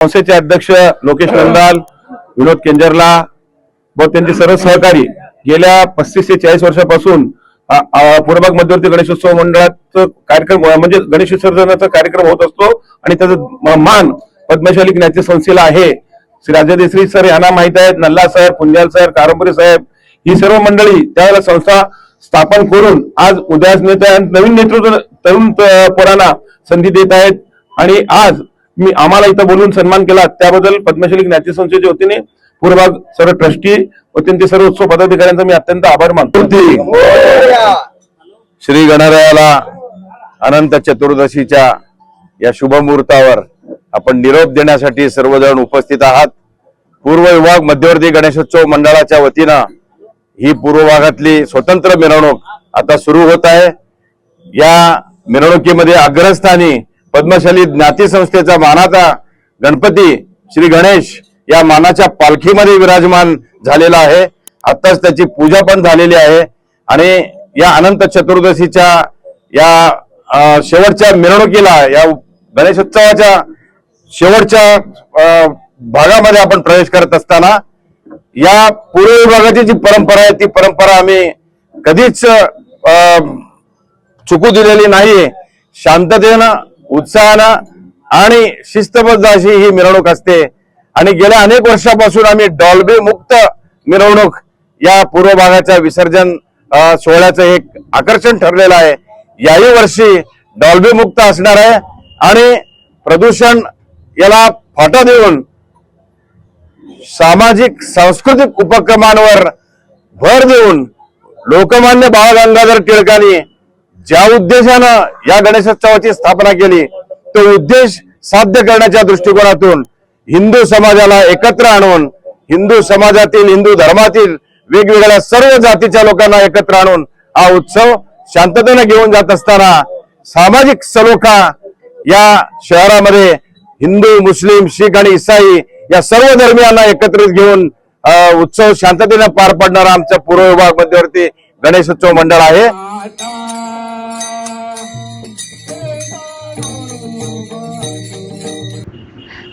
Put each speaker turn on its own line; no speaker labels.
संस्थेचे अध्यक्ष लोकेश नंदाल विनोद केंजरला व त्यांचे सर्व सहकारी गेल्या पस्तीस ते चाळीस वर्षापासून पूर्वभाग मध्यवर्ती गणेशोत्सव मंडळाचं कार्यक्रम म्हणजे गणेश विसर्जनाचा कार्यक्रम होत असतो आणि त्याचा मान पद्मशाली ज्ञाती संस्थेला आहे. श्री राजा देसरी सर यांना माहीत आहेत नल्ला सर पुंजाल सर कारंपुरी साहेब ही सर्व मंडळी त्यावेळेला संस्था स्थापन करून आज उदयास नेत्या नवीन नेतृत्व तरुण पोरांना संधी देत आहेत. आणि आज मी आम्हाला इथं बोलून सन्मान केला. त्याबद्दल पद्मश्री ज्ञाती संस्थेच्या वतीने पूर्वभाग सर्व ट्रस्टी व त्यांचे सर्व उत्सव पदाधिकाऱ्यांचा मी अत्यंत आभार मानतो.
श्री गणरायाला अनंत चतुर्दशीच्या या शुभ मुहूर्तावर आपण निरोप देण्यासाठी सर्वजण उपस्थित आहात. पूर्व विभाग मध्यवर्ती गणेशोत्सव मंडळाच्या वतीनं ही पूर्व भागातली स्वतंत्र मिरवणूक आता सुरू होत आहे. या मिरवणुकीमध्ये अग्रस्थानी पद्मशाली ज्ञाती संस्थेचा मानाचा गणपती श्री गणेश या मानाच्या पालखीमध्ये विराजमान झालेला आहे. आत्ताच त्याची पूजा पण झालेली आहे. आणि या अनंत चतुर्दशीच्या या शेवटच्या मिरवणुकीला या गणेशोत्सवाच्या शेवटच्या भागामध्ये आपण प्रवेश करत असताना या पूर्व विभागाची जी परंपरा आहे ती परंपरा आम्ही कधीच चुकू दिलेली नाही शांततेनं उत्साहानं आणि शिस्तबद्ध अशी ही मिरवणूक असते. आणि गेल्या अनेक वर्षापासून आम्ही डॉल्बी मुक्त मिरवणूक या पूर्व भागाच्या विसर्जन सोहळ्याचं एक आकर्षण ठरलेलं आहे. याही वर्षी डॉल्बी मुक्त असणार आहे आणि प्रदूषण याला फाटा देऊन सामाजिक सांस्कृतिक उपक्रमांवर भर देऊन लोकमान्य बाळ गंगाधर टिळकांनी ज्या उद्देशानं या गणेशोत्सवाची स्थापना केली तो उद्देश साध्य करण्याच्या दृष्टिकोनातून हिंदू समाजाला एकत्र आणून हिंदू समाजातील हिंदू धर्मातील वेगवेगळ्या सर्व जातीच्या लोकांना एकत्र आणून हा उत्सव शांततेनं घेऊन जात असताना सामाजिक सलोखा या शहरामध्ये हिंदू मुस्लिम शीख आणि इसाई या सर्व धर्मियांना एकत्रित घेऊन उत्सव शांततेनं पार पडणारा आमच्या पूर्व विभाग मध्यवर्ती गणेशोत्सव मंडळ आहे.